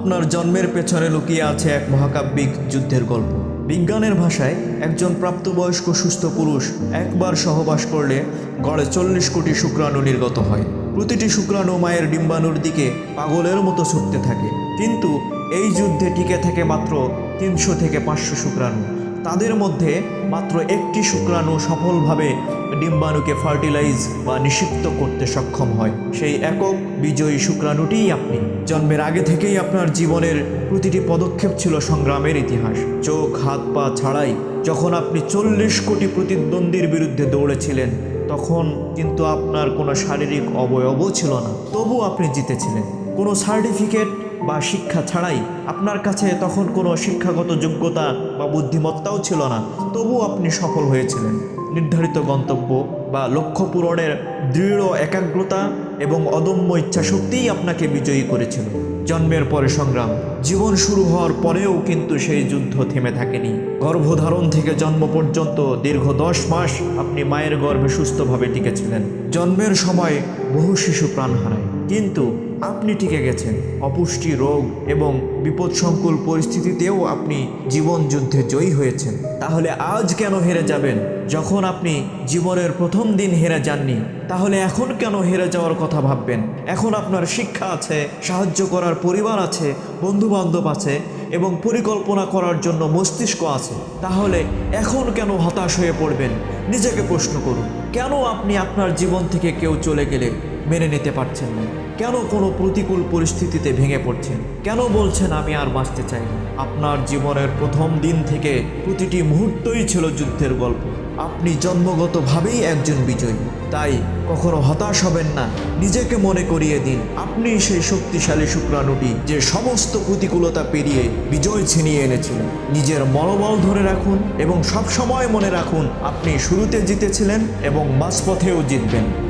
আপনার জন্মের পেছনে লুকিয়ে আছে এক মহাকাব্যিক যুদ্ধের গল্প। বিজ্ঞানের ভাষায় একজন প্রাপ্তবয়স্ক সুস্থ পুরুষ একবার সহবাস করলে গড়ে চল্লিশ কোটি শুক্রাণু নির্গত হয়। প্রতিটি শুক্রাণু মায়ের ডিম্বাণুর দিকে পাগলের মতো ছুটতে থাকে। কিন্তু এই যুদ্ধে টিকে থাকে মাত্র তিনশো থেকে পাঁচশো শুক্রাণু। তাদের মধ্যে মাত্র একটি শুক্রাণু সফলভাবে ডিম্বাণুকে ফার্টিলাইজ বা নিষিক্ত করতে সক্ষম হয়। সেই একক বিজয়ী শুক্রাণুটিই আপনি। জন্মের আগে থেকেই আপনার জীবনের প্রতিটি পদক্ষেপ ছিল সংগ্রামের ইতিহাস। চোখ, হাত, পা ছাড়াই যখন আপনি চল্লিশ কোটি প্রতিদ্বন্দ্বীর বিরুদ্ধে দৌড়েছিলেন, তখন কিন্তু আপনার কোনো শারীরিক অবয়বও ছিল না। তবু আপনি জিতেছিলেন। কোনো সার্টিফিকেট বা শিক্ষা ছাড়াই আপনার কাছে তখন কোনো শিক্ষাগত যোগ্যতা বা বুদ্ধিমত্তাও ছিল না, তবু আপনি সফল হয়েছিলেন। নির্ধারিত গন্তব্য বা লক্ষ্য পূরণের দৃঢ় একাগ্রতা এবং অদম্য ইচ্ছাশক্তিই আপনাকে বিজয়ী করেছিল। জন্মের পরে সংগ্রাম, জীবন শুরু হওয়ার পরেও কিন্তু সেই যুদ্ধ থেমে থাকেনি। গর্ভধারণ থেকে জন্ম পর্যন্ত দীর্ঘ দশ মাস আপনি মায়ের গর্ভে সুস্থভাবে টিকেছিলেন। জন্মের সময় বহু শিশু প্রাণ হারায়। কিন্তু আপনি টিকে গেছেন। অপুষ্টি, রোগ এবং বিপদসংকুল পরিস্থিতিতেও আপনি জীবন যুদ্ধে জয়ী হয়েছেন। তাহলে আজ কেন হেরে যাবেন? যখন আপনি জীবনের প্রথম দিন হেরে যাননি, তাহলে এখন কেন হেরে যাওয়ার কথা ভাববেন? এখন আপনার শিক্ষা আছে, সাহায্য করার পরিবার আছে বন্ধু বান্ধব আছে এবং পরিকল্পনা করার জন্য মস্তিষ্ক আছে। তাহলে এখন কেন হতাশ হয়ে পড়বেন? নিজেকে প্রশ্ন করুন, কেন আপনি আপনার জীবন থেকে কেউ চলে গেলে? মেনে নিতে পারছেন না। কেন কোনো প্রতিকূল পরিস্থিতিতে ভেঙে পড়ছেন? কেন বলছেন, আমি আর বাঁচতে চাই আপনার জীবনের প্রথম দিন থেকে প্রতিটি মুহূর্তই ছিল যুদ্ধের গল্প। আপনি জন্মগতভাবেই একজন বিজয়ী। তাই কখনো হতাশ হবেন না। নিজেকে মনে করিয়ে দিন। আপনি সেই শক্তিশালী শুক্রাণুটি যে সমস্ত প্রতিকূলতা পেরিয়ে বিজয় ছিনিয়ে এনেছিলেন নিজের মনোবল ধরে রাখুন এবং সব সময় মনে রাখুন, আপনি শুরুতে জিতেছিলেন এবং মাঝপথেও জিতবেন।